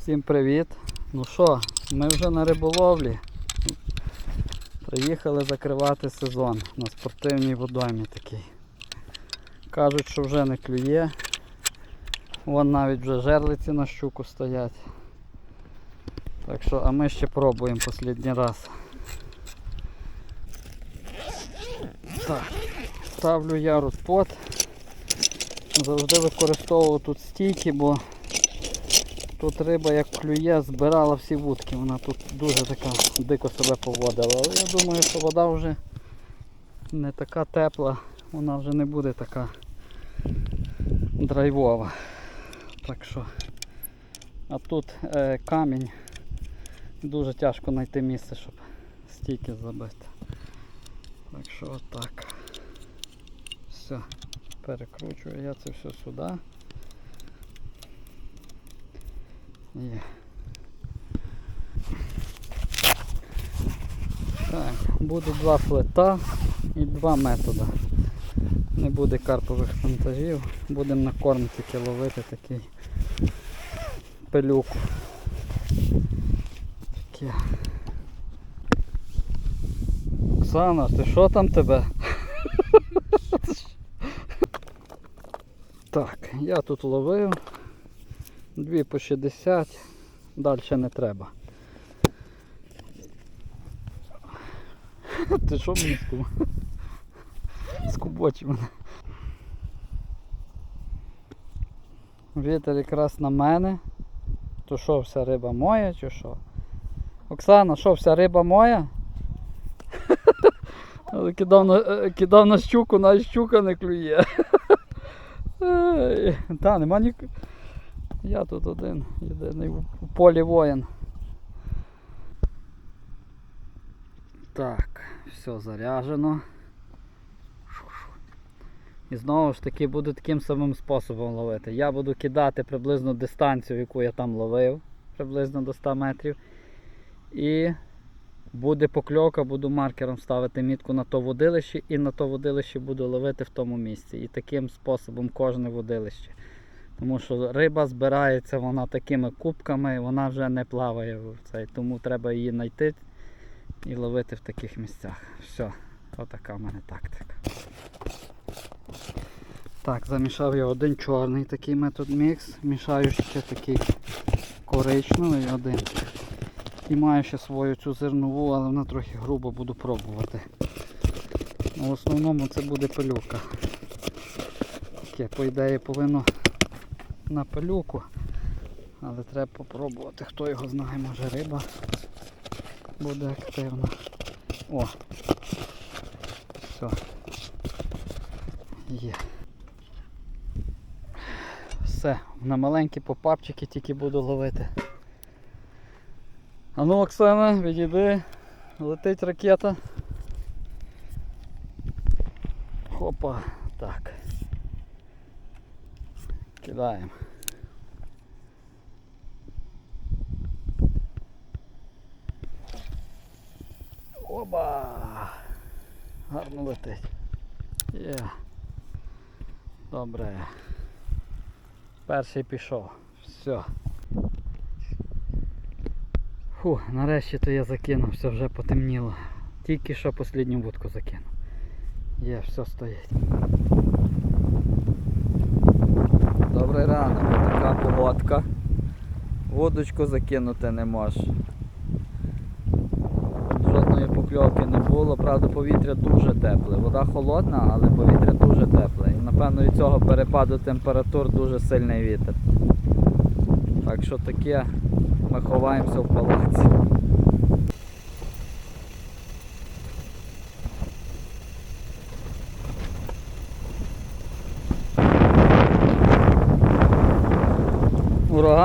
Всім привіт! Ну що, ми вже на риболовлі. Приїхали закривати сезон на спортивній водоймі такий. Кажуть, що вже не клює. Вон навіть вже жерлиці на щуку стоять. Так що, а ми ще пробуємо останній раз. Так, ставлю я рудпот. Завжди використовував тут стійки, бо Тут риба як клює, збирала всі вудки, вона тут дуже така дико себе поводила. Але я думаю, що вода вже не така тепла, вона вже не буде така драйвова. Так що, а тут е, камінь, дуже тяжко знайти місце, щоб стійки забити. Так що отак. Все, перекручую я це все сюди. Так, буде два флета і два методи. Не буде карпових фантажів, будемо на корм тільки ловити такий пилюку. Таке. Оксана, ти що там тебе? Так, я тут ловив. Дві по 60, далі не треба. Ти що мені скуб? Скубочив мене. Вітер якраз на мене. То що вся риба моя чи що? Оксана, що вся риба моя? Кидав на, е, кидав на щуку, навіть щука не клює. Та, нема ні. Я тут один, єдиний у полі воїн. Так, все заряджено. І знову ж таки буду таким самим способом ловити. Я буду кидати приблизно дистанцію, яку я там ловив, приблизно до 100 метрів. І буде покльовка, буду маркером ставити мітку на то водилище і на то водилище буду ловити в тому місці. І таким способом кожне водилище. Тому що риба збирається вона такими кубками, вона вже не плаває. Тому треба її знайти і ловити в таких місцях. Все, отака в мене тактика. Так, замішав я один чорний такий метод мікс, мішаю ще такий коричневий один. І маю ще свою цю зернову, але вона трохи грубо буду пробувати. Ну, В основному це буде пилюка. Таке, по ідеї, повинно на пилюку. Але треба попробувати, хто його знає, може риба буде активна. О! Все. Є. Все, на маленькі попапчики тільки буду ловити. А ну, Оксана, відійди, летить ракета. Хопа, так. Кидаємо. Оба! Гарно летить. Є. Добре. Перший пішов. Все. Фу, нарешті то я закинув, все вже потемніло. Тільки що останню вудку закинув. Є, все стоїть. Добрий ранок, така погодка. Водочку закинути не можеш. Жодної покльовки не було, правда повітря дуже тепле. Вода холодна, але повітря дуже тепле. І напевно від цього перепаду температур дуже сильний вітер. Так що таке ми ховаємося в палаці.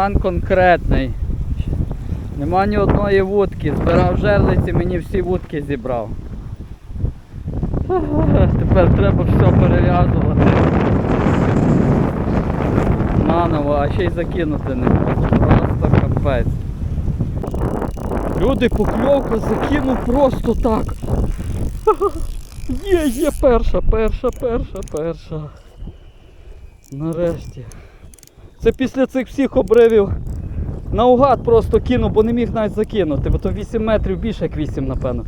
Ураган конкретний. Нема ні одної вудки. Збирав жерлиці, мені всі вудки зібрав. Тепер треба все перев'язувати. Наново, а ще й закинути не можу. Просто капець. Люди, покльовка закинув просто так. Є, є перша, перша, перша, перша. Нарешті. Це після цих всіх обривів Наугад просто кинув, бо не міг навіть закинути, бо то 8 метрів більше як 8, напевно.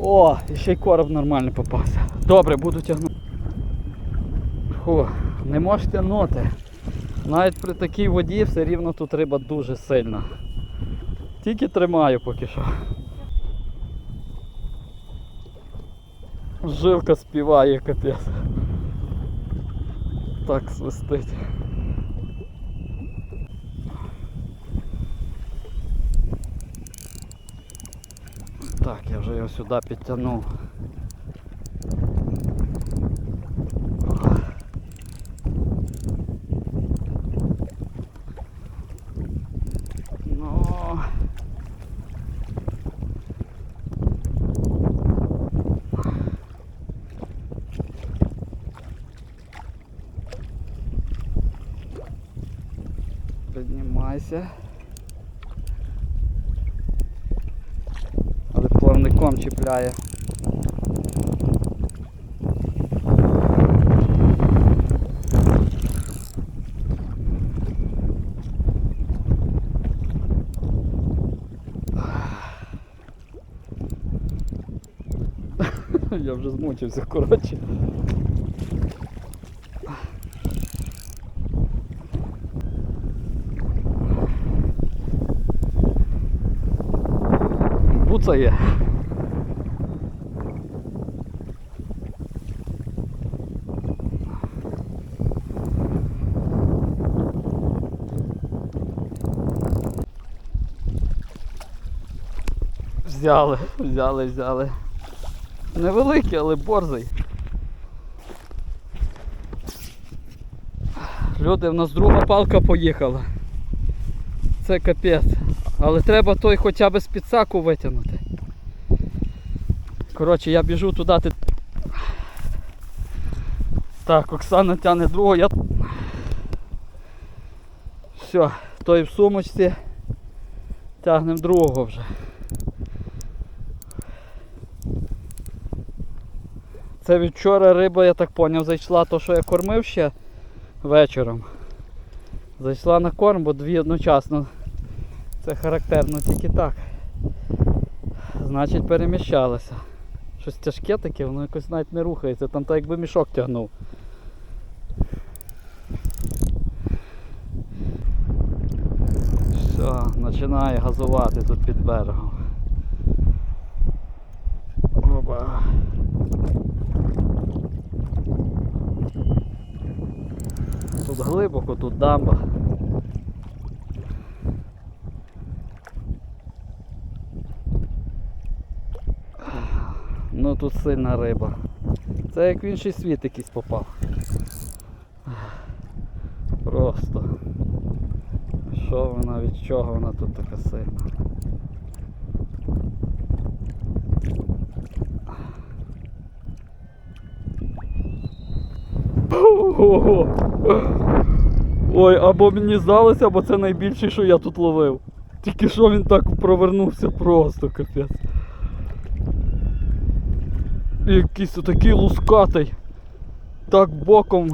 О, і ще й короб нормально попався. Добре, буду тягнути. Фу, не можеш тягнути. Навіть при такій воді все рівно тут риба дуже сильна. Тільки тримаю поки що. Жилка співає капець. Так свистить. Так, я вже його сюди підтягнув. Ну. Плавником чіпляє. Я вже змучився, коротше. Буцає. Взяли, взяли, взяли. Невеликий, але борзий. Люди, в нас друга палка поїхала. Це капець. Але треба той хоча б з підсаку витягнути. Коротше, я біжу туди. Ти... Так, Оксана тягне другого, я. Все, той в сумочці. Тягнемо другого вже. Це від вчора риба, я так поняв, зайшла то, що я кормив ще вечором. Зайшла на корм, бо дві одночасно. Це характерно тільки так. Значить переміщалося. Щось тяжке таке, воно якось навіть не рухається, там так якби мішок тягнув. Все, починає газувати тут під берегом. Опа. Тут глибоко, тут дамба. Ну тут сильна риба. Це як в інший світ якийсь попав. Просто. Що вона, від чого вона тут така сильна? Ой, або мені здалося, або це найбільший, що я тут ловив. Тільки що він так провернувся просто, капець. Якийсь такий лускатий. Так боком.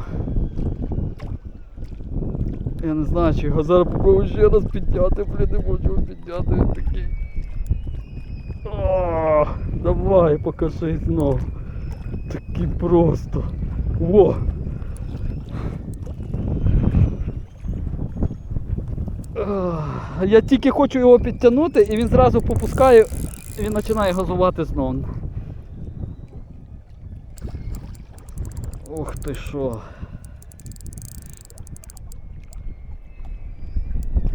Я не знаю, чи його зараз попробую ще раз підняти, блін, не можу його підняти, він такий. О, давай, покажи знову. Такий просто. Во! Я тільки хочу його підтягнути і він зразу попускає і він починає газувати знову. Ох ти що.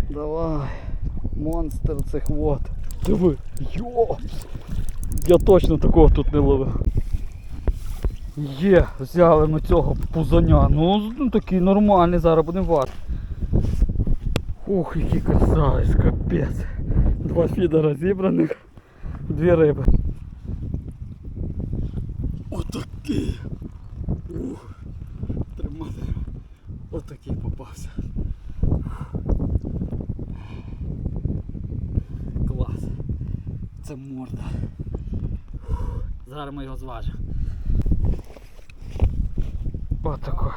Давай. Монстр цих вод. Диви. Йо! Я точно такого тут не ловив. Є, взяли ми цього пузаня. Ну, ну такий нормальний, зараз будемо вати. Ух, який красавець, капець. Два фідера зібраних, дві риби. Отакий. Ух, тримати. Отакий попався. Клас. Це морда. Зараз ми його зважимо. Отако.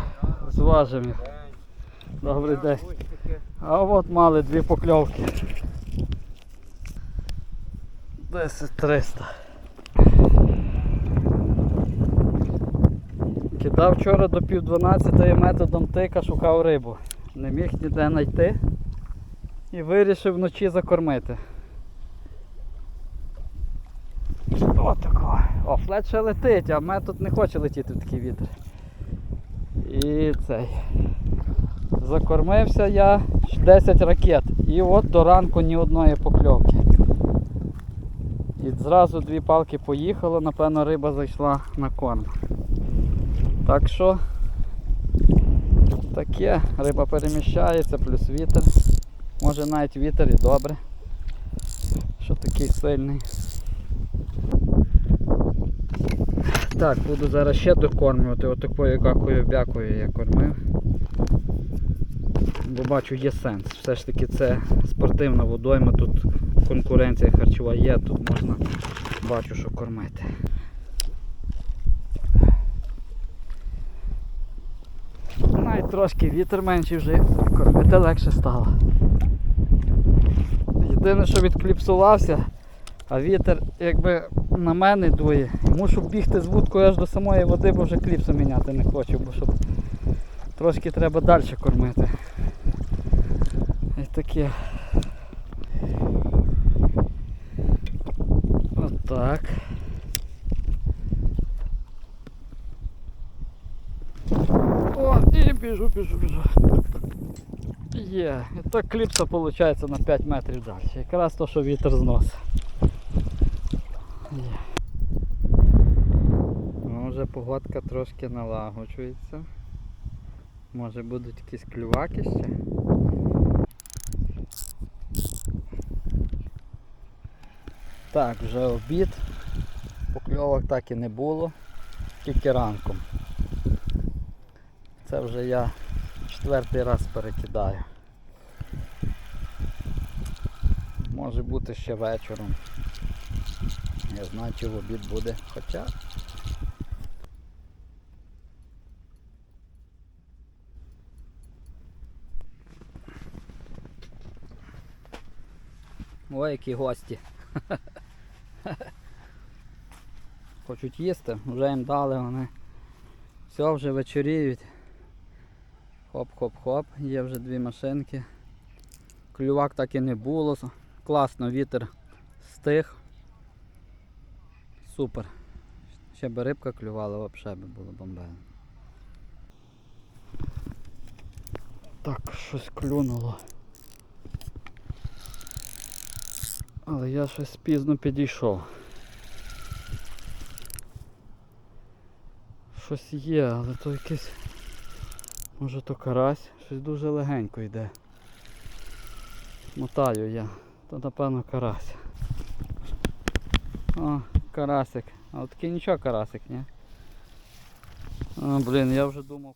Зважимо. Добрий день. А от мали дві покльовки. 10 300. Кидав вчора до пів 12 методом тика, шукав рибу. Не міг ніде знайти і вирішив вночі закормити. Отако. О, флет ще летить, а метод не хоче летіти в такий вітер. І цей. Закормився я 10 ракет. І от до ранку ні одної покльовки. І зразу дві палки поїхало, напевно, риба зайшла на корм. Так що таке, риба переміщається, плюс вітер. Може навіть вітер і добре, що такий сильний. Так, буду зараз ще докормлювати отакою какою бякою я кормив. Бо бачу є сенс. Все ж таки це спортивна водойма, тут конкуренція харчова є, тут можна бачу, що кормити. Навіть трошки вітер менший вже кормити легше стало. Єдине, що відкліпсувався, а вітер якби на мене дує. Мушу бігти з вудкою аж до самої води, бо вже кліпсу міняти не хочу, бо щоб трошки треба далі кормити. Таке. Отак. О, і біжу, біжу, біжу. Є. І так кліпса виходить на 5 метрів далі. Якраз то, що вітер зносить. Ну, вже погодка трошки налагоджується. Може будуть якісь клюваки ще. Так, вже обід. Покльовок так і не було, тільки ранком. Це вже я четвертий раз перекидаю. Може бути ще вечором. Я знаю, чи в обід буде. Хоча Ой, які гості. Хочуть їсти, вже їм дали вони. Все, вже вечоріють. Хоп-хоп-хоп, є вже дві машинки. Клювак так і не було. Класно, вітер стих. Супер. Ще би рибка клювала, взагалі би було бомбезно. Так, щось клюнуло. Але я щось пізно підійшов. Щось є, але то якийсь... Може то карась, щось дуже легенько йде. Мотаю я. То напевно карась. О, карасик. А от такий нічого карасик, ні? А, блін, я вже думав.